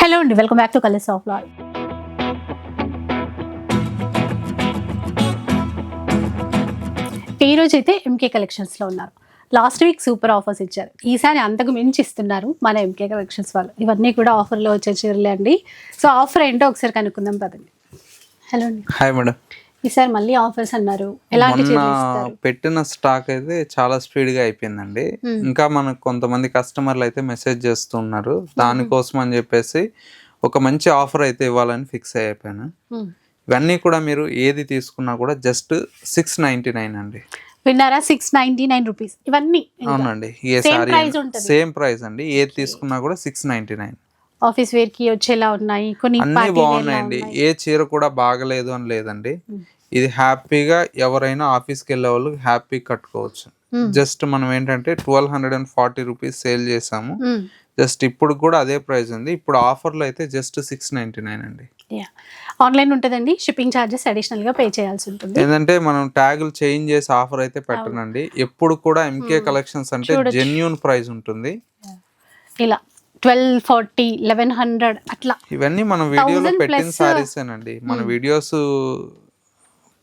Hello అండి welcome back to colours of Lal. ఈరోజు అయితే ఎంకే కలెక్షన్స్లో ఉన్నారు. లాస్ట్ వీక్ సూపర్ ఆఫర్స్ ఇచ్చారు. ఈసారి అంతకు మించి ఇస్తున్నారు మన ఎంకే కలెక్షన్స్ వాళ్ళు. ఇవన్నీ కూడా ఆఫర్లో వచ్చే చీరలే అండి. సో ఆఫర్ ఏంటో ఒకసారి కనుక్కుందాం పదండి. హలో అండి. హాయ్ మేడం ఈసారి మళ్ళీ ఆఫర్స్ అన్నారు. పెట్టిన స్టాక్ అయితే చాలా స్పీడ్గా అయిపోయిందండి ఇంకా మనకు కొంతమంది కస్టమర్లు అయితే మెసేజ్ చేస్తున్నారు. దానికోసం అని చెప్పేసి ఒక మంచి ఆఫర్ అయితే ఇవ్వాలని ఫిక్స్ అయిపోయాను. ఇవన్నీ కూడా మీరు ఏది తీసుకున్నా కూడా జస్ట్ సిక్స్ నైన్టీ నైన్ అండి. విన్నారా? Six ninety nine rupees. ఇవన్నీ. అవునండి. ఏ సారీ. సేమ్ ప్రైస్ అండి. ఏది తీసుకున్నా కూడా సిక్స్ నైన్టీ నైన్. ఆఫీస్ వేర్కి వచ్చేలా ఉన్నాయి. కొన్ని అన్ని బాగున్నాయండి. ఏ చీర కూడా బాగలేదు అని లేదండి. ఇది హ్యాపీగా ఎవరైనా ఆఫీస్కి వెళ్ళే వాళ్ళు హ్యాపీ కట్టుకోవచ్చు. జస్ట్ మనం ఏంటంటే twelve hundred and forty rupees sale చేసాము మ్మ్. జస్ట్ ఇప్పుడు కూడా అదే ప్రైస్ ఉంది. ఇప్పుడు ఆఫర్లో అయితే జస్ట్ సిక్స్ నైన్టీ నైన్ అండి. ఆన్లైన్ ఉంటుందండి. షిప్పింగ్ ఛార్జెస్ అడిషనల్గా పే చేయాల్సి ఉంటుంది. ఏంటంటే మనం ట్యాగులు చేంజ్ చేసి ఆఫర్ అయితే పెట్టనండి. ఎప్పుడు కూడా ఎంకే కలెక్షన్స్ అంటే జెన్యున్ ప్రైస్ ఉంటుంది. ఇలా ట్వెల్వ్ ఫార్టీ లెవెన్ హండ్రెడ్ అట్లా. ఇవన్నీ మన వీడియోలో 1000 పెట్టిన సారీస్ అండి మన వీడియోస్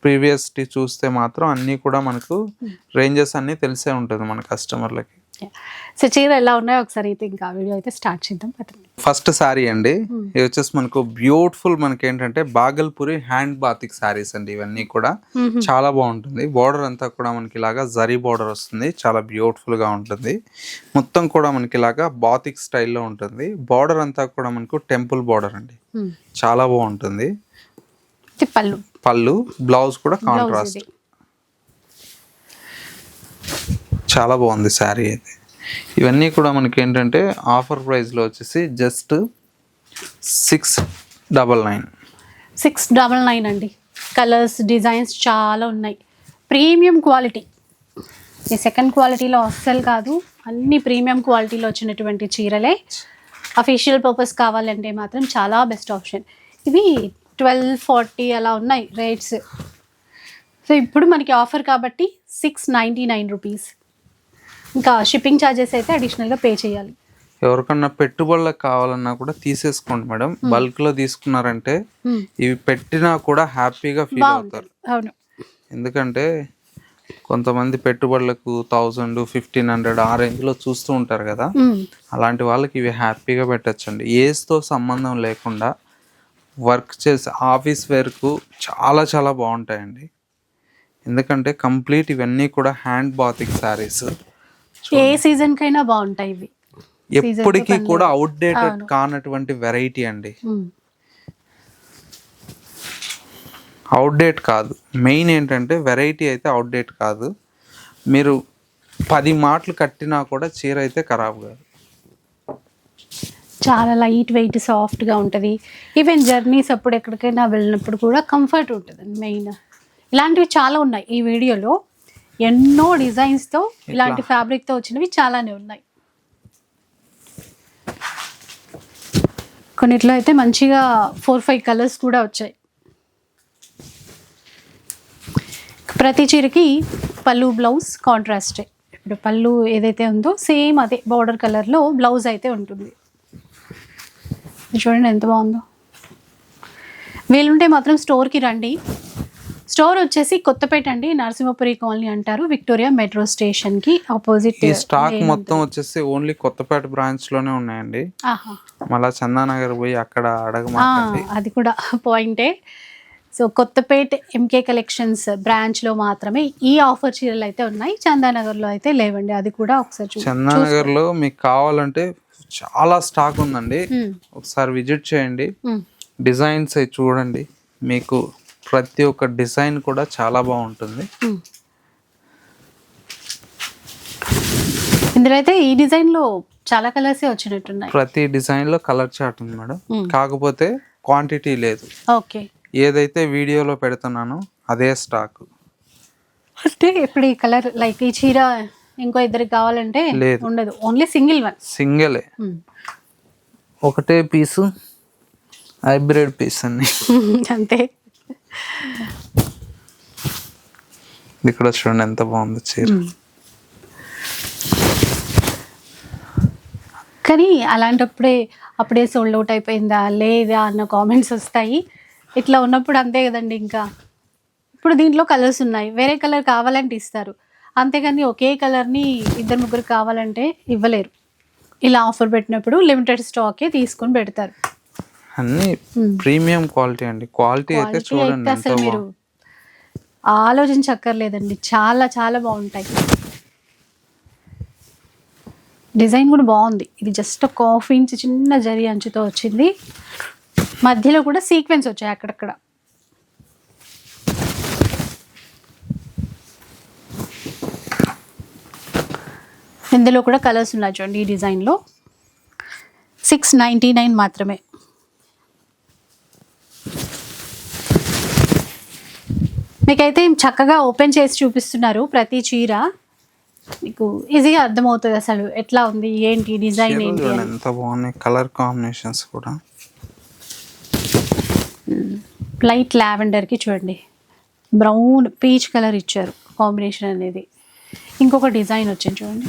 ప్రీవియస్ చూస్తే మాత్రం అన్ని కూడా మనకు రేంజెస్ అన్ని తెలిసే ఉంటుంది మన కస్టమర్లకి. సో చీర ఎలా ఉన్నాయో ఒకసారి అయితే ఇంకా వీడియో అయితే స్టార్ట్ చేద్దాం. పదండి. ఫస్ట్ సారీ అండి. ఇది వచ్చేసి మనకు బ్యూటిఫుల్ మనకి ఏంటంటే బాగల్పూరి హ్యాండ్ బాతిక్ సారీస్ అండి ఇవన్నీ కూడా. చాలా బాగుంటుంది. బార్డర్ అంతా కూడా మనకి ఇలాగా జరీ బార్డర్ వస్తుంది. చాలా బ్యూటిఫుల్గా ఉంటుంది. మొత్తం కూడా మనకి ఇలాగా బాతిక్ స్టైల్లో ఉంటుంది. బార్డర్ అంతా కూడా మనకు టెంపుల్ బార్డర్ అండి. చాలా బాగుంటుంది. పళ్ళు పళ్ళు బ్లౌజ్ కూడా కాంట్రాస్ట్. చాలా బాగుంది శారీ అయితే. ఇవన్నీ కూడా మనకి ఏంటంటే ఆఫర్ ప్రైస్లో వచ్చేసి just six double nine. Six double nine అండి. కలర్స్ డిజైన్స్ చాలా ఉన్నాయి. Premium quality. ఈ సెకండ్ క్వాలిటీలో అస్సలు కాదు. అన్ని ప్రీమియం క్వాలిటీలో వచ్చినటువంటి చీరలే. అఫీషియల్ పర్పస్ కావాలంటే మాత్రం చాలా బెస్ట్ ఆప్షన్. ఇవి ట్వెల్వ్ ఫార్టీ అలా ఉన్నాయి రేట్స్. సో ఇప్పుడు మనకి ఆఫర్ కాబట్టి సిక్స్ నైంటీ నైన్ రూపీస్. ఇంకా షిప్పింగ్ ఛార్జెస్ అయితే అడిషనల్గా పే చేయాలి. ఎవరికన్నా పెట్టుబడులకు కావాలన్నా కూడా తీసేసుకోండి మేడం. బల్క్లో తీసుకున్నారంటే. ఇవి పెట్టినా కూడా హ్యాపీగా ఫీల్ అవుతారు. అవును. ఎందుకంటే కొంతమంది పెట్టుబడులకు థౌజండ్ ఫిఫ్టీన్ హండ్రెడ్ ఆ range లో చూస్తూ ఉంటారు కదా. అలాంటి వాళ్ళకి ఇవి హ్యాపీగా పెట్టచ్చండి. ఏజ్తో సంబంధం లేకుండా వర్క్ చేసే ఆఫీస్ వేర్కు చాలా చాలా బాగుంటాయండి. ఎందుకంటే కంప్లీట్ ఇవన్నీ కూడా హ్యాండ్ బాతిక్ శారీస్. ఏ సీజన్కైనా బాగుంటాయి ఇవి. ఎప్పటికీ కూడా అవుట్డేటెడ్ కానటువంటి వెరైటీ అండి. అవుట్డేట్ కాదు. మెయిన్ ఏంటంటే వెరైటీ అయితే అవుట్డేట్ కాదు. మీరు పది మాటలు కట్టినా కూడా చీర అయితే ఖరాబ్ కాదు. చాలా లైట్ వెయిట్ సాఫ్ట్గా ఉంటుంది. ఈవెన్ జర్నీస్ అప్పుడు ఎక్కడికైనా వెళ్ళినప్పుడు కూడా కంఫర్ట్ ఉంటుంది మెయిన్ ఇలాంటివి చాలా ఉన్నాయి. ఈ వీడియోలో ఎన్నో డిజైన్స్తో ఇలాంటి ఫ్యాబ్రిక్తో వచ్చినవి చాలానే ఉన్నాయి. కొన్నిట్లో అయితే మంచిగా ఫోర్ ఫైవ్ కలర్స్ కూడా వచ్చాయి. ప్రతి చీరకి పళ్ళు బ్లౌజ్ కాంట్రాస్టే ఇప్పుడు పళ్ళు ఏదైతే ఉందో సేమ్ అదే బార్డర్ కలర్లో బ్లౌజ్ అయితే ఉంటుంది. చూడండి ఎంత బాగుందో. వీలుంటే మాత్రం స్టోర్కి రండి. స్టోర్ వచ్చేసి కొత్తపేట అండి నరసింహపురి కాలనీ అంటారు. విక్టోరియా మెట్రో స్టేషన్కి ఆపోజిట్ ఈ స్టాక్ మొత్తం వచ్చేసి ఓన్లీ కొత్తపేట బ్రాంచ్లోనే ఉన్నాయండి. ఆహా. మళ్ళా చందానగర్ పోయి అక్కడ అడగమాకండి అది కూడా పాయింటే. సో కొత్తపేట ఎంకే కలెక్షన్స్ బ్రాంచ్లో మాత్రమే ఈ ఆఫర్ చీరలు అయితే ఉన్నాయి. చందానగర్లో అయితే లేవండి అది కూడా ఒకసారి చూ చందానగర్లో మీకు కావాలంటే చాలా స్టాక్ ఉందండి. మ్మ్. ఒకసారి విజిట్ చేయండి. డిజైన్స్ అవి చూడండి. మీకు ప్రతి ఒక్క డిజైన్ కూడా చాలా బాగుంటుంది. మ్మ్. ఇందులో అయితే ఈ డిజైన్లో చాలా కలర్సే వచ్చినట్టున్నాయి. ప్రతి డిజైన్లో కలర్ చార్ట్ ఉంది మేడం. కాకపోతే క్వాంటిటీ లేదు. ఓకే ఏదైతే వీడియోలో పెడుతున్నానో అదే స్టాక్ అంటే ఇప్పుడు ఈ కలర్ లైక్ ఈ చీర ఇంకో ఇద్దరికి కావాలంటే లేదు. ఉండదు. ఓన్లీ సింగిల్ వన్ సింగిలే. ఒకటే పీసు హైబ్రిడ్ పీస్ అన్ని. అంతే. ఇక్కడ చూడండి ఎంత బాగుంది చీర. కానీ అలాంటప్పుడే అప్పుడే సోల్డ్ అవుట్ అయిపోయిందా లేదా అన్న కామెంట్స్ వస్తాయి. ఇట్లా ఉన్నప్పుడు అంతే కదండి ఇంకా. ఇప్పుడు దీంట్లో కలర్స్ ఉన్నాయి. వేరే కలర్ కావాలంటే ఇస్తారు. అంతేగాని ఒకే కలర్ని ఇద్దరు ముగ్గురు కావాలంటే ఇవ్వలేరు. ఇలా ఆఫర్ పెట్టినప్పుడు లిమిటెడ్ స్టాకే తీసుకొని పెడతారు. అన్ని. ప్రీమియం క్వాలిటీ అండి. క్వాలిటీ అయితే చూడండి అసలు మీరు ఆలోచించక్కర్లేదండి. చాలా చాలా బాగుంటాయి. డిజైన్ కూడా బాగుంది. ఇది జస్ట్ ఒక హాఫ్ ఇంచ్ చిన్న జరి అంచుతో వచ్చింది. మధ్యలో కూడా సీక్వెన్స్ వచ్చాయి అక్కడక్కడ. ఇందులో కూడా కలర్స్ ఉన్నాయి చూడండి ఈ డిజైన్లో. సిక్స్ నైంటీ నైన్ మాత్రమే. మీకైతే చక్కగా ఓపెన్ చేసి చూపిస్తున్నారు ప్రతి చీర. మీకు ఈజీగా అర్థమవుతుంది అసలు ఎట్లా ఉంది ఏంటి డిజైన్ ఏంటి ఎంత బాగున్నాయి కలర్ కాంబినేషన్స్ కూడా. లైట్ లావెండర్కి చూడండి. బ్రౌన్ పీచ్ కలర్ ఇచ్చారు కాంబినేషన్ అనేది. ఇంకొక డిజైన్ వచ్చింది చూడండి.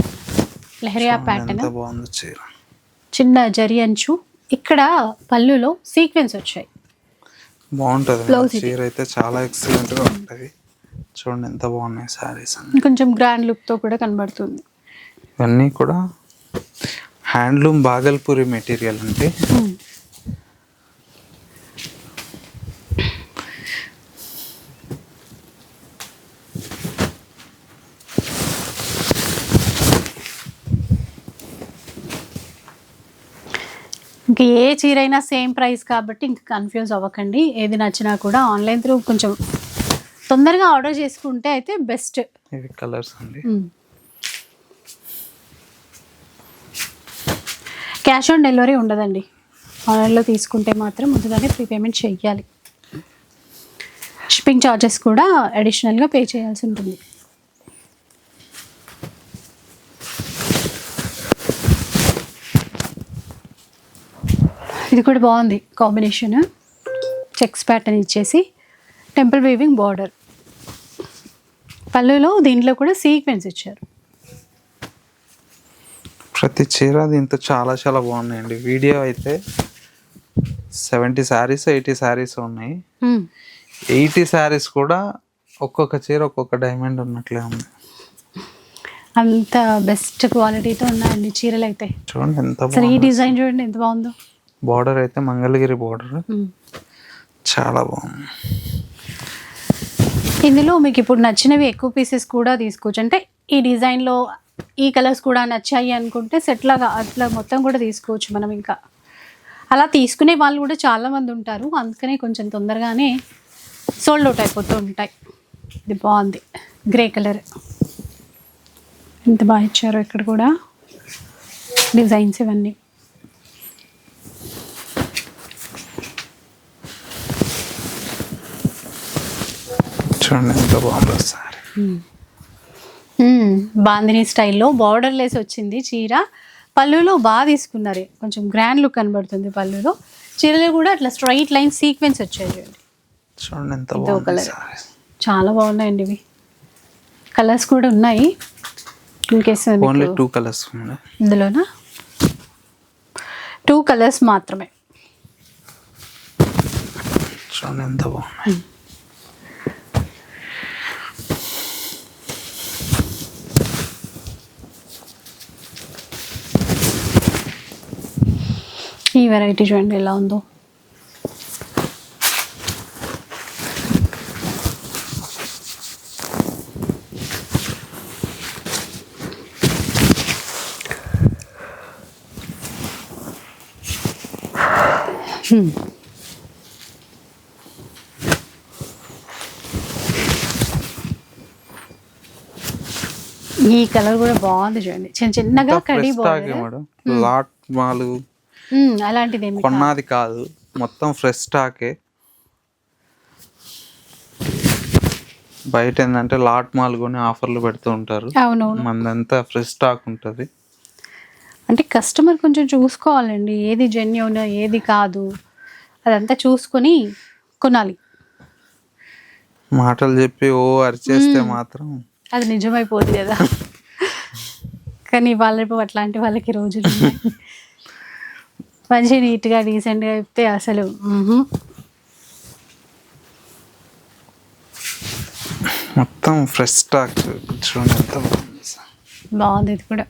లెహరియా ప్యాటర్న్. బాగుంది చీర. చిన్న జరి అంచు. ఇక్కడ పళ్ళులో సీక్వెన్స్ వచ్చాయి. బాగుంటది. చీర అయితే చాలా ఎక్సలెంట్గా ఉంటది. చూడండి ఎంత బాగున్నాయి సారీస్ కొంచెం గ్రాండ్ లుక్తో కూడా కనబడుతుంది. ఇవన్నీ కూడా హ్యాండ్లూమ్ బాగల్పూరి మెటీరియల్ అండి ఇంక ఏ చీర అయినా సేమ్ ప్రైస్ కాబట్టి ఇంక కన్ఫ్యూజ్ అవ్వకండి. ఏది నచ్చినా కూడా ఆన్లైన్ త్రూ కొంచెం తొందరగా ఆర్డర్ చేసుకుంటే అయితే బెస్ట్. ఇవి కలర్స్ అండి. క్యాష్ ఆన్ డెలివరీ ఉండదండి. ఆన్లైన్లో తీసుకుంటే మాత్రం ముందుగానే ప్రీపేమెంట్ చెయ్యాలి. షిప్పింగ్ ఛార్జెస్ కూడా అడిషనల్గా పే చేయాల్సి ఉంటుంది. ఇది కూడా బాగుంది కాంబినేషన్. చెక్స్ ప్యాటర్న్ ఇచ్చేసి టెంపుల్ వీవింగ్ బార్డర్. పళ్ళులో దీంట్లో కూడా సీక్వెన్స్ ఇచ్చారు. ప్రతి చీర దీంతో చాలా చాలా బాగున్నాయండి. వీడియో అయితే సెవెంటీ శారీస్ ఎయిటీ శారీస్ ఉన్నాయి. ఎయిటీ శారీస్ కూడా ఒక్కొక్క చీర ఒక్కొక్క డైమండ్ ఉన్నట్లే ఉంది. అంత బెస్ట్ క్వాలిటీతో ఉన్నాయండి చీరలు అయితే చూడండి ఎంత ఈ డిజైన్ చూడండి ఎంత బాగుందో. బార్డర్ అయితే మంగళగిరి బార్డర్ చాలా బాగుంది. ఇందులో మీకు ఇప్పుడు నచ్చినవి ఎక్కువ పీసెస్ కూడా తీసుకోవచ్చు. అంటే ఈ డిజైన్లో ఈ కలర్స్ కూడా నచ్చాయి అనుకుంటే సెట్ లాగా అట్లా మొత్తం కూడా తీసుకోవచ్చు మనం ఇంకా. అలా తీసుకునే వాళ్ళు కూడా చాలా మంది ఉంటారు. అందుకనే కొంచెం తొందరగానే సోల్డ్ అవుట్ అయిపోతూ ఉంటాయి. ఇది బాగుంది. గ్రే కలర్ ఎంత బాగా ఇచ్చారో ఇక్కడ కూడా. డిజైన్స్ ఇవన్నీ. చూడండి ఎంత బాగుందో సారీ. బాందిని స్టైల్లో బార్డర్ లేస్ వచ్చింది చీర. పళ్ళులో బాగా తీసుకున్నారు. కొంచెం గ్రాండ్ లుక్ కనబడుతుంది పళ్ళులో. చీరలో కూడా అట్లా స్ట్రైట్ లైన్ సీక్వెన్స్ వచ్చాయి చూడండి. ఎంత చాలా బాగున్నాయండి ఇవి. కలర్స్ కూడా ఉన్నాయి. ఓన్లీ టూ కలర్స్ ఇందులోనా? టూ కలర్స్ మాత్రమే. చూడండి ఎంత బాగున్నాయి. ఈ వెరైటీ చూడండి ఎలా ఉందో. ఈ కలర్ కూడా బాగుంది చూడండి. చిన్న చిన్నగా కడి బాగుంది లాట్ మాలు అలాంటిది కొన్నది కాదు. మొత్తం ఫ్రెష్ స్టాకే బయట ఏంటంటే లాట్ మాల్ కొని ఆఫర్లు పెడుతూ ఉంటారు. అవునవును. మందంతా ఫ్రెష్ స్టాక్ ఉంటుంది. అంటే కస్టమర్ కొంచెం చూసుకోవాలండి. ఏది జెన్యున్ ఏది కాదు. అదంతా చూసుకొని కొనాలి. మాటలు చెప్పి ఓ అరిచేస్తే మాత్రం అది నిజమైపోదు కదా. కానీ వాళ్ళ అట్లాంటి వాళ్ళకి రోజులు. మంచి నీట్గా డీసెంట్గా చెప్తే అసలు. మొత్తం ఫ్రెష్ స్టాక్ చూడండి ఎంత బాగుంది. బాగుంది ఇది కూడా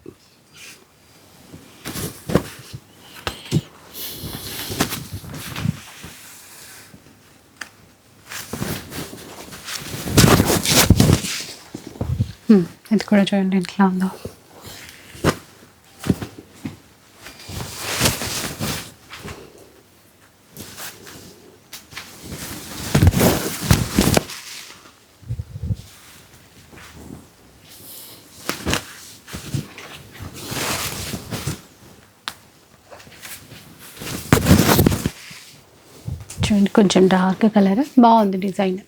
ఇది కూడా చూడండి ఎట్లా ఉందో చూడండి కొంచెం డార్క్ కలర్. బాగుంది డిజైన్.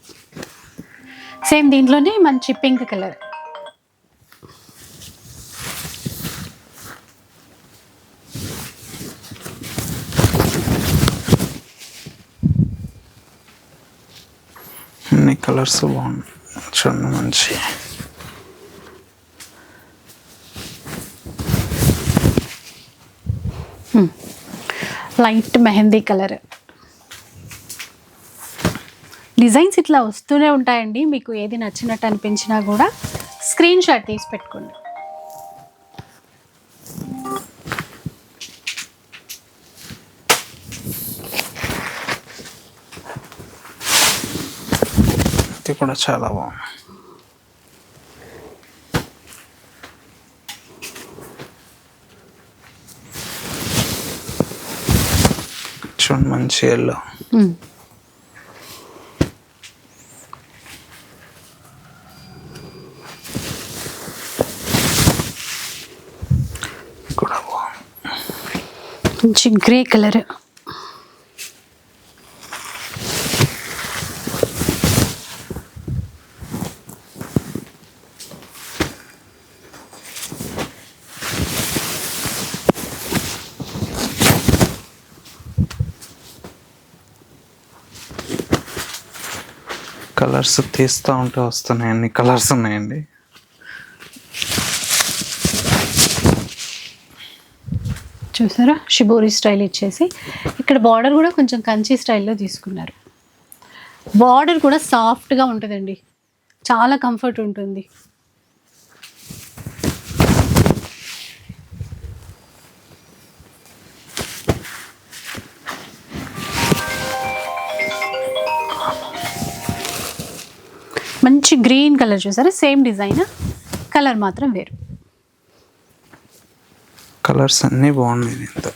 సేమ్ దీంట్లోనే మంచి పింక్ కలర్. అన్ని కలర్స్ బాగున్నాయి చూడండి మంచి. Light mehndi colour. డిజైన్స్ ఇట్లా వస్తూనే ఉంటాయండి. మీకు ఏది నచ్చినట్టు అనిపించినా కూడా స్క్రీన్ షాట్ తీసి పెట్టుకోండి. ఇది కూడా చాలా బాగుంది. చూడండి మంచి ఎల్లో మంచి గ్రే కలర్. కలర్స్ తీస్తూ ఉంటే వస్తున్నాయి అన్ని కలర్స్ ఉన్నాయండి. చూసారా? షిబోరి స్టైల్ ఇచ్చేసి. ఇక్కడ బార్డర్ కూడా కొంచెం కంచి స్టైల్లో తీసుకున్నారు. బార్డర్ కూడా సాఫ్ట్గా ఉంటుందండి. చాలా కంఫర్ట్ ఉంటుంది. మంచి గ్రీన్ కలర్ చూసారా? Same design. కలర్ మాత్రం వేరు. కలర్స్ అన్నీ బాగున్నాయి దీంతో.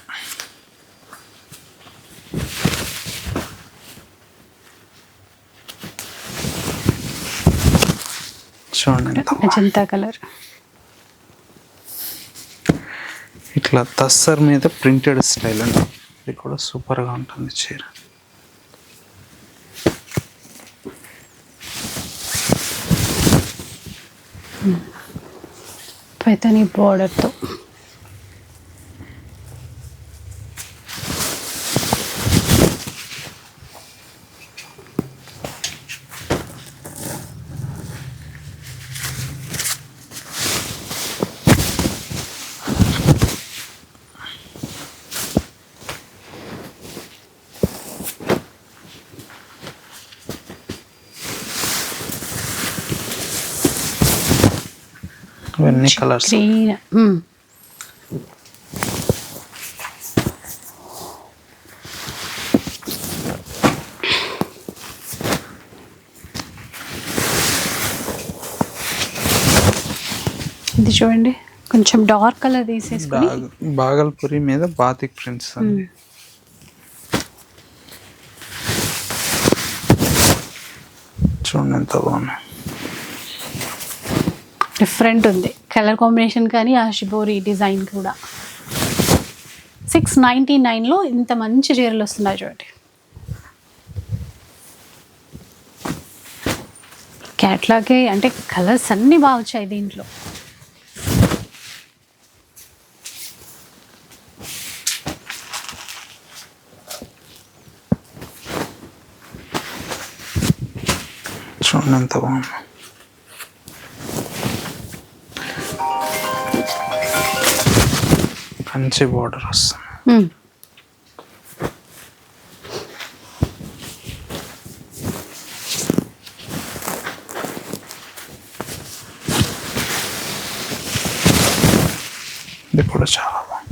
చూడండి కలర్. ఇట్లా తస్సర్ మీద ప్రింటెడ్ స్టైల్ అండి. ఇది కూడా సూపర్గా ఉంటుంది చీర. పైతని బార్డర్తో ఇవన్నీ కలర్స్ గ్రీన్ ఇది చూడండి. కొంచెం డార్క్ కలర్ తీసేసుకుని బాగల్పురి మీద బాతిక్ ప్రింట్స్ అండి చూడండి ఎంత బాగున్నాయి. డిఫరెంట్ ఉంది. కలర్ కాంబినేషన్ కానీ ఆ షిబోరి డిజైన్ కూడా. సిక్స్ నైంటీ నైన్లో ఇంత మంచి చీరలు వస్తున్నాయి చూడండి. క్యాట్లాగే అంటే కలర్స్ అన్నీ బాగా వచ్చాయి దీంట్లో. చూడండి ఎంత బాగుంది. మంచి బార్డర్ వస్తుంది. ఇది కూడా చాలా బాగుంది.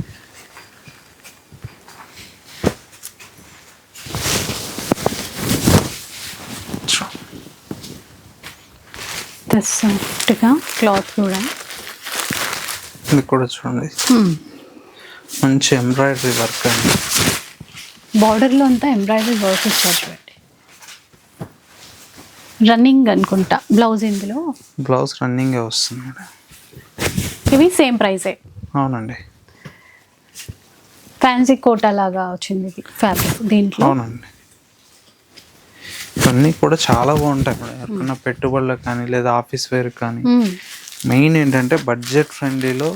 క్లాత్ కూడా. ఇది కూడా చూడండి. మంచి ఎంబ్రాయిడరీ వర్క్ అండి. బార్డర్లో అంతా ఎంబ్రాయిడరీ వర్క్ చూడండి. రన్నింగ్ అనుకుంటా. బ్లౌజ్ ఇందులో? బ్లౌజ్ రన్నింగే వస్తుంది మేడం. ఇవి సేమ్ ప్రైసే అవునండి. ఫ్యాన్సీ కోటా లాగా వచ్చింది ఇది ఫ్యాబ్రిక్ దీంట్లో. అవునండి. ఇవన్నీ కూడా చాలా బాగుంటాయి మేడం. ఎవరికైనా పెట్టుబడులకు కానీ లేదా ఆఫీస్ వేర్ కానీ. మెయిన్ ఏంటంటే బడ్జెట్ ఫ్రెండ్లీలో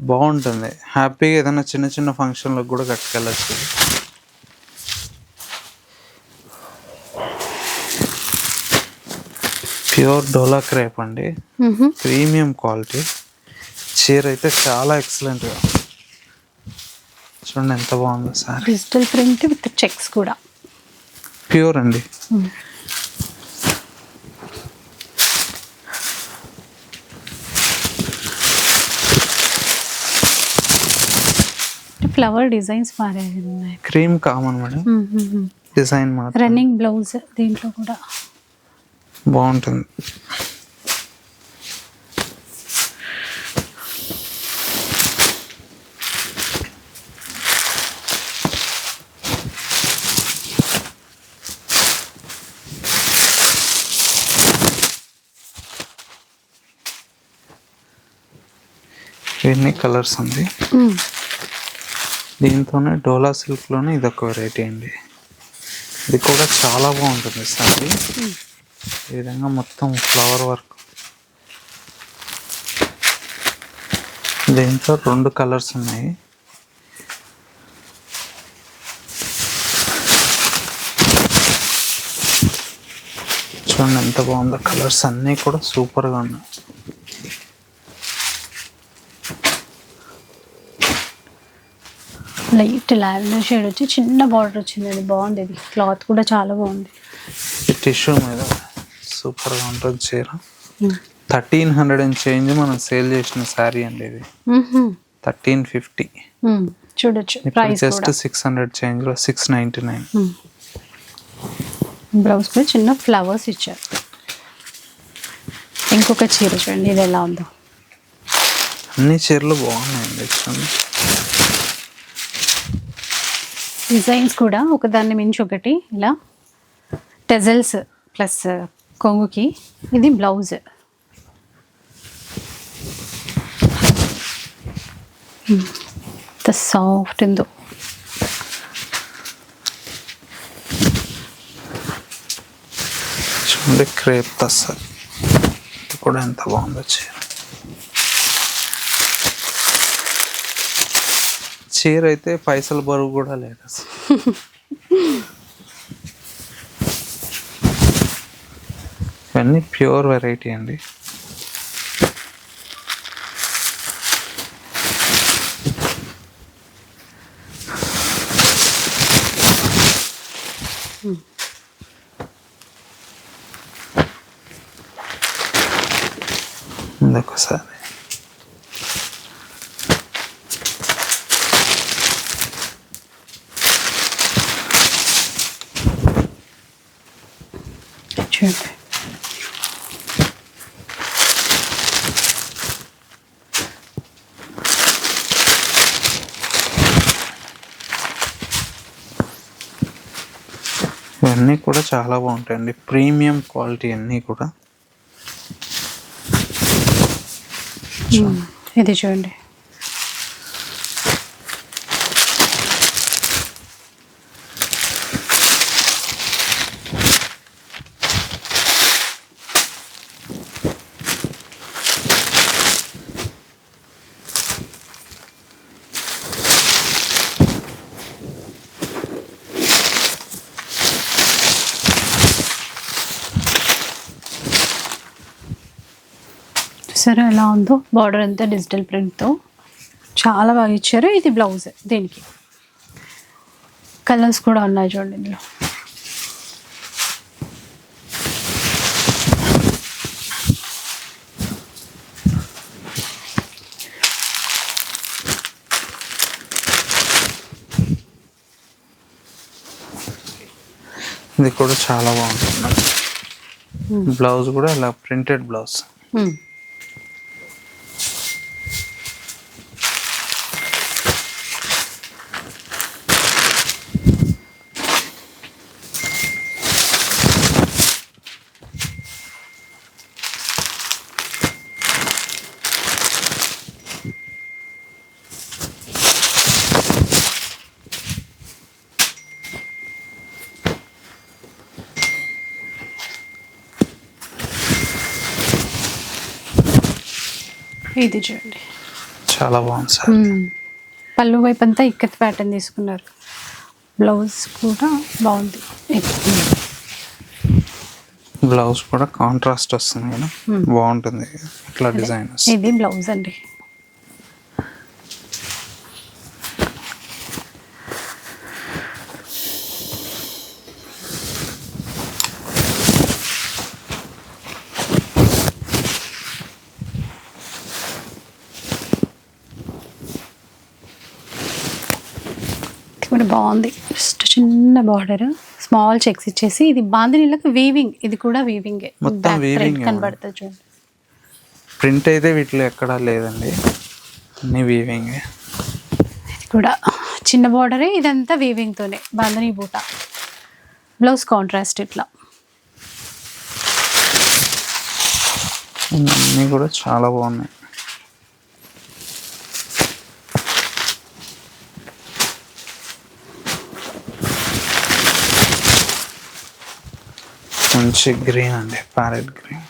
బాగుంటుంది. హ్యాపీగా ఏదైనా చిన్న చిన్న ఫంక్షన్లకు కూడా కట్టుకెళ్ళచ్చు. ప్యూర్ డోలా క్రేప్ అండి. Premium quality. చీర అయితే చాలా ఎక్సలెంట్గా చూడండి ఎంత బాగుందో sir. Digital print with checks కూడా. ప్యూర్ అండి. ఫ్లవర్ డిజైన్స్ మారే ఉన్నాయి. Cream common madam. డిజైన్ మాత్రం. రన్నింగ్ బ్లౌజ్ దీంట్లో కూడా. బాగుంటుంది. ఇవన్నీ కలర్స్ ఉంది. దీంతోనే డోలా సిల్క్లోనే ఇది ఒక వెరైటీ అండి. ఇది కూడా చాలా బాగుంటుంది సారీ ఈ విధంగా మొత్తం ఫ్లవర్ వర్క్ దీంట్లో రెండు కలర్స్ ఉన్నాయి. చూడండి ఎంత బాగుందో కలర్స్ అన్నీ కూడా సూపర్గా ఉన్నాయి. లైట్ లావెండర్ షేడ్ వచ్చి చిన్న బార్డర్ వచ్చింది అది బాగుంది ఇది. క్లాత్ కూడా చాలా బాగుంది. టిష్యూ మీద సూపర్గా ఉంటుంది చీర. థర్టీన్ హండ్రెడ్ అండ్ చేంజ్ మనం సేల్ చేసిన శారీ అండి ఇది. Thirteen fifty. చూడొచ్చు. ప్రైస్ జస్ట్ సిక్స్ హండ్రెడ్ చేంజ్లో సిక్స్ నైంటీ నైన్ బ్లౌజ్ కూడా చిన్న ఫ్లవర్స్ ఇచ్చారు. ఇంకొక చీర చూడండి ఇది ఎలా ఉందో. అన్ని చీరలు బాగున్నాయండి చూడండి డిజైన్స్ కూడా ఒకదాన్ని మించి ఒకటి ఇలా టెజల్స్ ప్లస్ కొంగుకి. ఇది బ్లౌజ్. ఎంత సాఫ్ట్ ఉందో. చూడండి క్రేప్ తస్సర్ ఇది కూడా ఎంత బాగుందో చీర. చీర అయితే పైసలు బరువు కూడా లేదు ఇవన్నీ ప్యూర్ వెరైటీ అండి. ఇంకొకసారి చూడండి ఇవన్నీ కూడా చాలా బాగుంటాయండి. ప్రీమియం క్వాలిటీ అన్నీ కూడా. ఇది చూడండి. సరే ఎలా ఉందో బార్డర్ అంతా డిజిటల్ ప్రింట్తో చాలా బాగా ఇచ్చారు. ఇది బ్లౌజ్ దీనికి. కలర్స్ కూడా ఉన్నాయి చూడండి ఇందులో. ఇది కూడా చాలా బాగుంటుంది. Hmm. బ్లౌజ్ కూడా ఇలా ప్రింటెడ్ బ్లౌజ్. Hmm. ఇది చూడండి. చాలా బాగుంది సార్. పళ్ళు వైపు అంతా ఇక్కత్ ప్యాటర్న్ తీసుకున్నారు. బ్లౌజ్ కూడా బాగుంది. బ్లౌజ్ కూడా కాంట్రాస్ట్ వస్తుంది కదా. బాగుంటుంది. ఇట్లా డిజైన్ ఇది బ్లౌజ్ అండి ఇది కూడా బాగుంది. జస్ట్ చిన్న బార్డర్. స్మాల్ చెక్స్ ఇచ్చేసి ఇది బాందినీళ్ళకి వీవింగ్ ఇది కూడా వీవింగ్ మొత్తం ఏ కనబడుతుంది చూడండి. ప్రింట్ అయితే వీటిలో ఎక్కడా లేదండి. అన్ని వీవింగ్ ఇది కూడా చిన్న బార్డరే ఇదంతా వీవింగ్తోనే బాంధనీ బూట. బ్లౌజ్ కాంట్రాస్ట్ ఇట్లా. అన్నీ కూడా చాలా బాగున్నాయి. మంచి గ్రీన్ అండి ప్యారెట్ గ్రీన్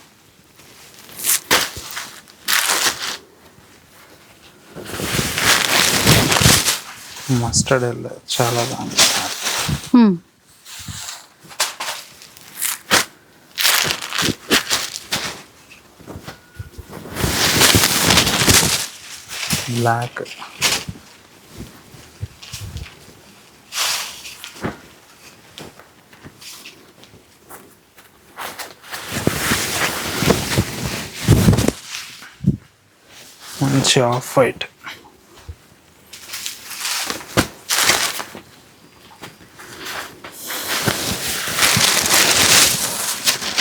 మస్టర్డ్ ఎల్లో చాలా బాగుంది. బ్లాక్ మంచి off white.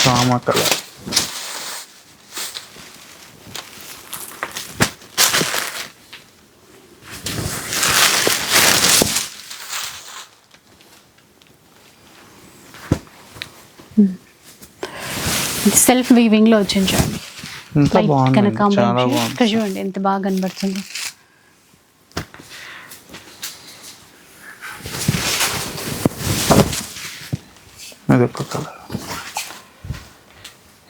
Rama colour self వీవింగ్లో వచ్చింది చూడండి. ఇక్కడ చూడండి ఎంత బాగా కనబడుతుంది. కలర్.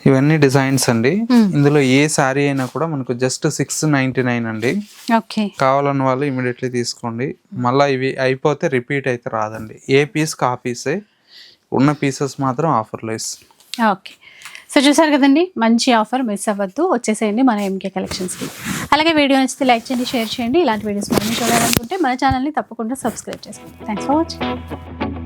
ఇవన్నీ డిజైన్స్ అండి. ఇందులో ఏ శారీ అయినా కూడా మనకు జస్ట్ సిక్స్ నైన్టీ నైన్ అండి. ఓకే. కావాలన్న వాళ్ళు ఇమీడియట్లీ తీసుకోండి. మళ్ళీ ఇవి అయిపోతే రిపీట్ అయితే రాదండి. ఏ పీస్కి ఆ పీసే ఉన్న పీసెస్ మాత్రం ఆఫర్లో ఇస్తాం ఓకే. సో చూసారు కదండి మంచి ఆఫర్ మిస్ అవ్వద్దు. వచ్చేసేయండి మన ఎంకే కలెక్షన్స్కి అలాగే వీడియో నచ్చితే లైక్ చేయండి షేర్ చేయండి. ఇలాంటి వీడియోస్ మళ్ళీ చూడాలనుకుంటే మన ఛానల్ని తప్పకుండా సబ్స్క్రైబ్ చేసుకోండి. Thanks for watching